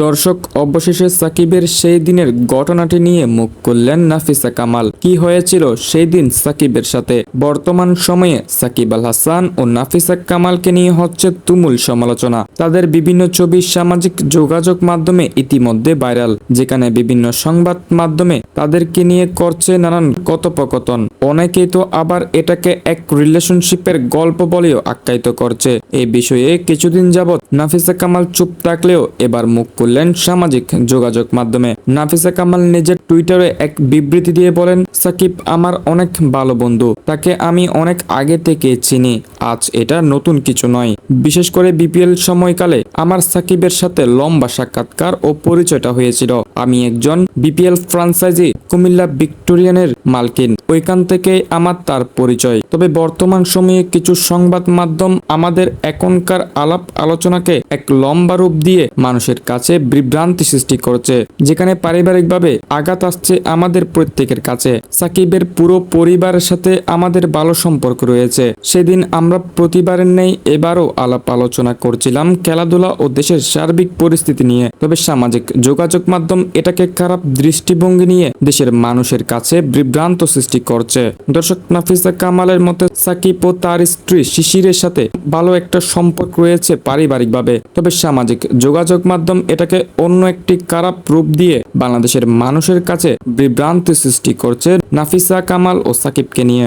দর্শক অবশেষে সাকিবের সেই দিনের ঘটনাটি নিয়ে মুখ করলেন নাফিসা কামাল। কি হয়েছিল সেই দিন সাকিবের সাথে? বর্তমান সময়ে সাকিব আল হাসান ও নাফিসা কামালকে নিয়ে হচ্ছে তুমুল সমালোচনা। তাদের বিভিন্ন ছবি সামাজিক যোগাযোগ মাধ্যমে ইতিমধ্যে ভাইরাল, যেখানে বিভিন্ন সংবাদ মাধ্যমে তাদেরকে নিয়ে করছে নানান কথোপকথন। অনেকেই তো আবার এটাকে এক রিলেশনশিপের গল্প বলেও আখ্যায়িত করছে। এই বিষয়ে কিছুদিন যাবৎ নাফিসা কামাল চুপ থাকলেও এবার মুখ করলেন সামাজিক যোগাযোগ মাধ্যমে। নাফিসা কামাল নিজের টুইটারে এক বিবৃতি দিয়ে বলেন সাকিব আমার অনেক ভালো বন্ধু, তাকে আমি অনেক আগে থেকে চিনি, আজ এটা নতুন কিছু নয়। বিশেষ করে বিপিএল সময়কালে আমার সাকিবের সাথে লম্বা সাক্ষাৎকার ও পরিচয়টা হয়েছিল। আমি একজন বিপিএল ফ্রাঞ্চাইজি, কুমিল্লা ভিক্টোরিয়ানের মালকিন, ওইখান থেকে আমার তার পরিচয়। তবে বর্তমান সময়ে কিছু সংবাদ মাধ্যম আমাদের এখনকার আলাপ আলোচনাকে এক লম্বা রূপ দিয়ে মানুষের কাছে বিভ্রান্তি সৃষ্টি করছে, যেখানে পারিবারিকভাবে আঘাত আসছে আমাদের প্রত্যেকের কাছে। সাকিবের পুরো পরিবারের সাথে আমাদের ভালো সম্পর্ক রয়েছে। সেদিন আমরা প্রতিবারের নেই এবারও আলাপ আলোচনা করছিলাম খেলাধুলা ও দেশের সার্বিক পরিস্থিতি নিয়ে। তবে সামাজিক যোগাযোগ মাধ্যম এটাকে খারাপ দৃষ্টিভঙ্গি নিয়ে দেশের মানুষের কাছে বিভ্রান্ত সৃষ্টি করছে। দর্শক নাফিসা কামালের মতে, সাকিব ও তার স্ত্রী শিশিরের সাথে ভালো একটা সম্পর্ক রয়েছে পারিবারিকভাবে। তবে সামাজিক যোগাযোগ মাধ্যম এটাকে অন্য একটি খারাপ রূপ দিয়ে বাংলাদেশের মানুষের কাছে বিভ্রান্তি সৃষ্টি করছে নাফিসা কামাল ও সাকিবকে নিয়ে।